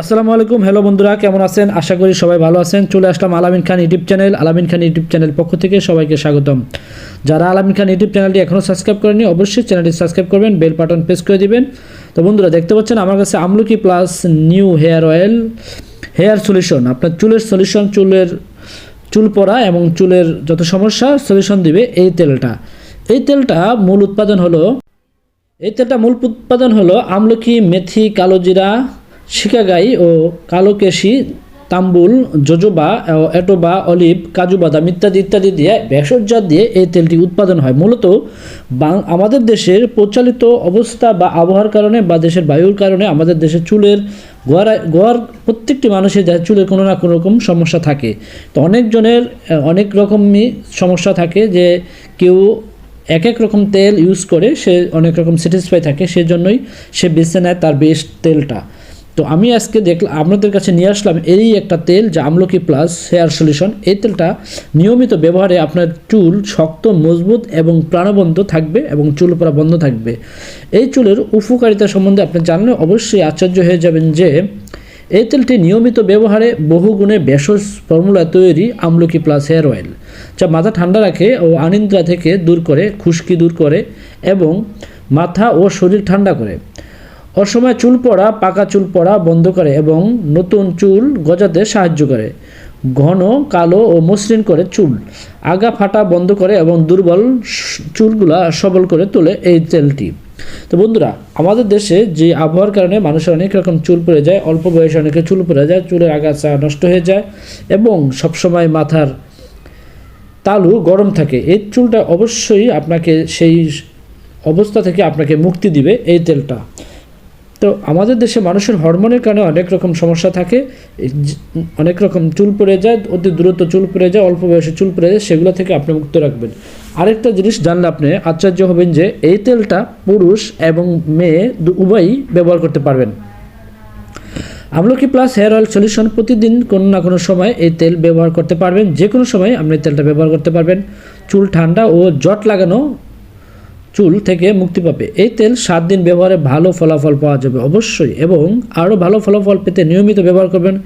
আসসালামু আলাইকুম। হ্যালো বন্ধুরা, কেমন আছেন? আশা করি সবাই ভালো আছেন। চলে আসলাম আলামিন খান ইউটিউব চ্যানেল। আলামিন খান ইউটিউব চ্যানেল পক্ষ থেকে সবাইকে স্বাগতম। যারা আলামিন খান ইউটিউব চ্যানেলটি এখনও সাবস্ক্রাইব করেনি অবশ্যই চ্যানেলটি সাবস্ক্রাইব করবেন, বেল বাটন প্রেস করে দিবেন। তো বন্ধুরা, দেখতে পাচ্ছেন আমার কাছে আমলকি plus new hair oil, hair solution. আপনার চুলের সলিউশন, চুলের চুল পড়া এবং চুলের যত সমস্যা, সলিউশন দিবে এই তেলটা। এই তেলটা মূল উৎপাদন হলো, এই তেলটা মূল উৎপাদন হলো আমলকি মেথি কালোজিরা শিকাগাই ও কালোকেশি, তাম্বুল, জোজোবা এটোবা, অলিভ, কাজু বাদাম ইত্যাদি ইত্যাদি দিয়ে ভেষজজাত দিয়ে এই তেলটি উৎপাদন হয়। মূলত আমাদের দেশের প্রচলিত অবস্থা বা আবহাওয়ার কারণে বা দেশের বায়ুর কারণে আমাদের দেশে চুলের গোয়ার গোয়ার প্রত্যেকটি মানুষের দেহে চুলের কোনো না কোনো রকম সমস্যা থাকে। তো অনেকজনের অনেক রকমই সমস্যা থাকে যে কেউ এক এক রকম তেল ইউজ করে সে অনেক রকম স্যাটিসফাই থাকে, সেজন্যই সে বেছে নেয় তার বেস্ট তেলটা। তো আমি আজকে দেখলাম আপনাদের কাছে নিয়ে আসলাম এই একটা তেল যা আমলকি প্লাস হেয়ার সলিউশন এই তেলটা নিয়মিত ব্যবহারে আপনার চুল শক্ত, মজবুত এবং প্রাণবন্ত থাকবে এবং চুল পড়া বন্ধ থাকবে। এই চুলের উপকারিতা সম্বন্ধে আপনি জানলে অবশ্যই আশ্চর্য হয়ে যাবেন যে, এই তেলটি নিয়মিত ব্যবহারে বহুগুণে ভেষজ ফর্মুলা তৈরি আমলকি প্লাস হেয়ার অয়েল যা মাথা ঠান্ডা রাখে ও আনিন্দ্রা থেকে দূর করে, খুশকি দূর করে এবং মাথা ও শরীর ঠান্ডা করে। অসময় চুল পড়া, পাকা চুল পড়া বন্ধ করে এবং নতুন চুল গজাতে সাহায্য করে। ঘন, কালো ও মসৃণ করে চুল। আগা ফাটা বন্ধ করে এবং দুর্বল চুলগুলা সবল করে তোলে এই তেলটি। তো বন্ধুরা, আমাদের দেশে যে আবহাওয়ার কারণে মানুষের অনেক রকম চুল পড়ে যায়, অল্প বয়সে অনেকে চুল পড়ে যায়, চুলের আগাছা নষ্ট হয়ে যায় এবং সবসময় মাথার তালু গরম থাকে। এই চুলটা অবশ্যই আপনাকে সেই অবস্থা থেকে আপনাকে মুক্তি দিবে এই তেলটা। তো আমাদের দেশে মানুষের হরমোনের কারণে অনেক রকম সমস্যা থাকে। অনেক রকম চুল পড়ে যায়, অতি দ্রুত চুল পড়ে যায়, অল্প বয়সে চুল পড়ে যায়, সেগুলো থেকে আপনি মুক্ত রাখবেন। আরেকটা জিনিস জানলে আপনি আশ্চর্য হবেন যে এই তেলটা পুরুষ এবং মেয়ে উভয়ই ব্যবহার করতে পারবেন। আমলকি প্লাস হেয়ার অয়েল সলিউশন প্রতিদিন কোনো না কোনো সময় এই তেল ব্যবহার করতে পারবেন? যে কোনো সময় আপনি তেলটা ব্যবহার করতে পারবেন। চুল ঠান্ডা ও জট লাগানো চুল থেকে মুক্তি পাবে। এই তেল সাত দিন ব্যবহারে ভালো ফলাফল পাওয়া যাবে, অবশ্যই। এবং আরও ভালো ফলাফল পেতে নিয়মিত ব্যবহার করবেন।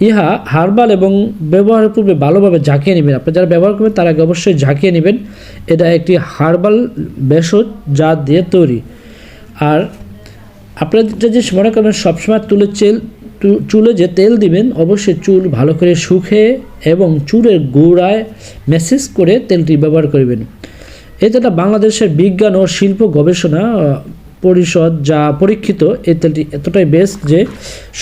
ইহা হার্বাল এবং ব্যবহারের পূর্বে ভালোভাবে ঝাঁকিয়ে নেবেন। আপনি যারা ব্যবহার করবেন, তার আগে অবশ্যই ঝাঁকিয়ে নেবেন। এটা একটি হার্বাল ভেষজ জাত দিয়ে তৈরি। আর আপনারা যদি মনে করেন, সবসময় তুলের চেল চুলে যে তেল দিবেন, অবশ্যই চুল ভালো করে শুকে এবং চুলের গোড়ায় মেসেজ করে তেলটি ব্যবহার করবেন। তেলটা বাংলাদেশের বিজ্ঞান ও শিল্প গবেষণা পরিষদ যা পরীক্ষিত, এই তেলটি এতটাই বেস্ট যে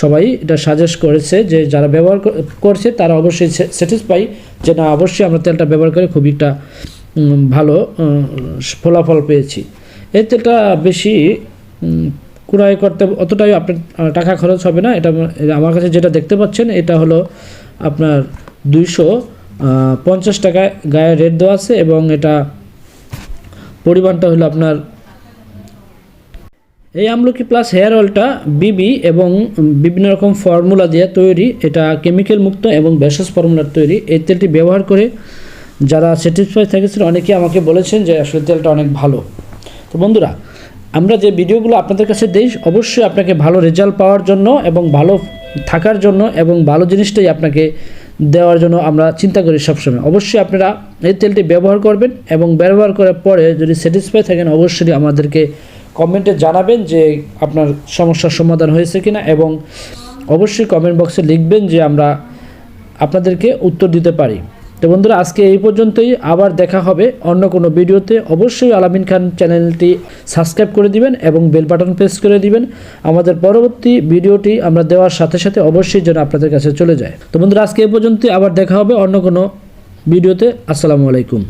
সবাই এটা সাজেস্ট করেছে যে যারা ব্যবহার করছে তারা অবশ্যই স্যাটিসফাই যে না, অবশ্যই আমরা তেলটা ব্যবহার করে খুবই একটা ভালো ফলাফল পেয়েছি। এই তেলটা বেশি ক্রয় করতে অতটাই আপনার টাকা খরচ হবে না। এটা আমার কাছে যেটা দেখতে পাচ্ছেন, এটা হলো আপনার দুইশো পঞ্চাশ টাকায় গায়ে রেট দেওয়া আছে এবং এটা পরিমাণটা হলো আপনার এই আমলকি প্লাস হেয়ার অয়েলটা বিবি এবং বিভিন্ন রকম ফর্মুলা দিয়ে তৈরি, এটা কেমিক্যাল মুক্ত এবং ভেষজ ফর্মুলার তৈরি। এই তেলটি ব্যবহার করে যারা স্যাটিসফাই থেকেছিল অনেকেই আমাকে বলেছেন যে আসলে তেলটা অনেক ভালো। তো বন্ধুরা, আমরা যে ভিডিওগুলো আপনাদের কাছে দিই, অবশ্যই আপনাকে ভালো রেজাল্ট পাওয়ার জন্য এবং ভালো থাকার জন্য এবং ভালো জিনিসটাই আপনাকে দেওয়ার জন্য আমরা চিন্তা করি সবসময়। অবশ্যই আপনারা এই তেলটি ব্যবহার করবেন এবং ব্যবহার করার পরে যদি স্যাটিসফাই থাকেন, অবশ্যই আমাদেরকে কমেন্টে জানাবেন যে আপনার সমস্যার সমাধান হয়েছে কিনা এবং অবশ্যই কমেন্ট বক্সে লিখবেন যে আমরা আপনাদেরকে উত্তর দিতে পারি। তো বন্ধুরা, আজকে এই পর্যন্তই। আবার দেখা হবে অন্য কোনো ভিডিওতে। অবশ্যই আলামিন খান চ্যানেলটি সাবস্ক্রাইব করে দিবেন এবং বেল বাটন প্রেস করে দিবেন। আমাদের পরবর্তী ভিডিওটি আমরা দেওয়ার সাথে সাথে অবশ্যই যেন আপনাদের কাছে চলে যায়। তো বন্ধুরা, আজকে এই পর্যন্তই। আবার দেখা হবে অন্য কোনো ভিডিওতে। আসসালামু আলাইকুম।